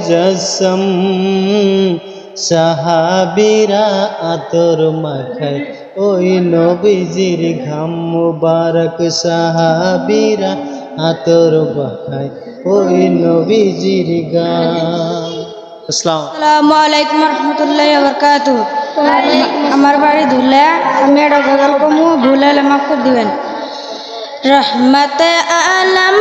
মুজাসম সাহাবিরা আতর মাখায় ওই নবীজির ঘাম মুবারক। সাহাবিরা আতর মাখায় ওই নবীজির গাম আসসালাম আলাইকুম। রহমতুল্লাহ বরকাত আমার বাড়ি ধুলে, আমি এটা গজল কমু ভুল মাফ করে দিবেন। রহমত আলম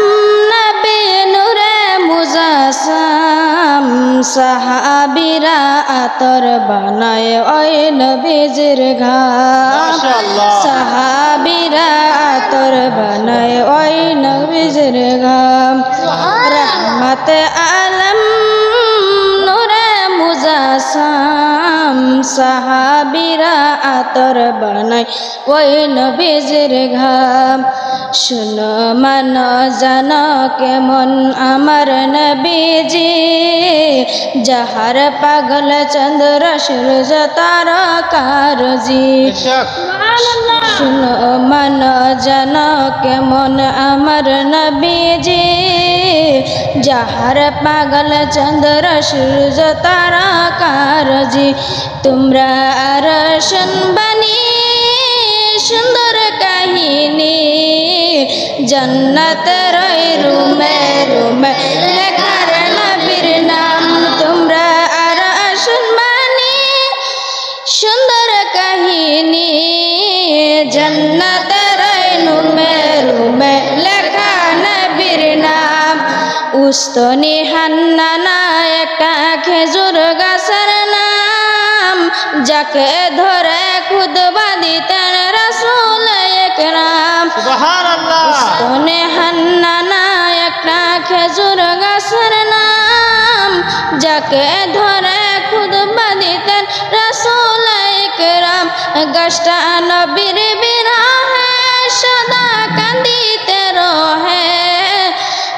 সাহাবিরা আতর বানায় ওই নবীজির ঘাম। সাহাবিরা আতর বানায় ওই নবীজির ঘাম রহমত আলম নূরে মুজাসম সাহাবিরা আতর বানায় ওই নবীজির ঘাম শুনো মান জান কেমন আমার নবীজি। যাহার পাগল চন্দ্র সূর্য তারকারজি শুনো মান জান কেমন আমার নবীজি যাহার পাগল চন্দ্র সূর্য তারকারজি তোমরা আর শুনবানি সুন্দর কাহিনী জন্নত রই রুমে সুন্দর কাহিনী জন্নত রুমে রুমে লেখা নবীর নাম। উস্তনি হান্নানা একটা খেজুর গাছের নাম। যাকে ধরে খুদ বাঁধিতেন রসুল একরাম। উস্তনি হান্নানা একটা খেজুর গাছের নাম। যাকে ধরে রসুল একরাম গাছটা নবীর বিরহে, সদা কান্দিতে রহে।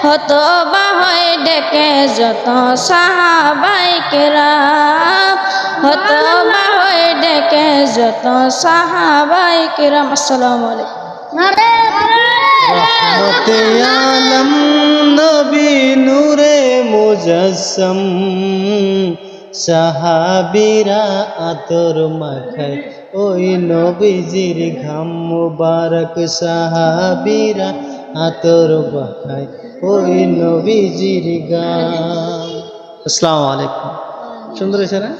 হত বাহয় ডেকে যত সাহাবাই কেরাম হত বাহয় ডেকে যত সাহাবাই কেরাম আসসালামু আলাইকুম। আলম নবী নূরে মুজাসম। সাহাবিরা আতর মাখায়। ওই নবীজির ঘাম মুবারক সাহাবিরা আতর মাখায়। ওই নবীজির গাম আসসালামু আলাইকুম। সুন্দর হয়েছে না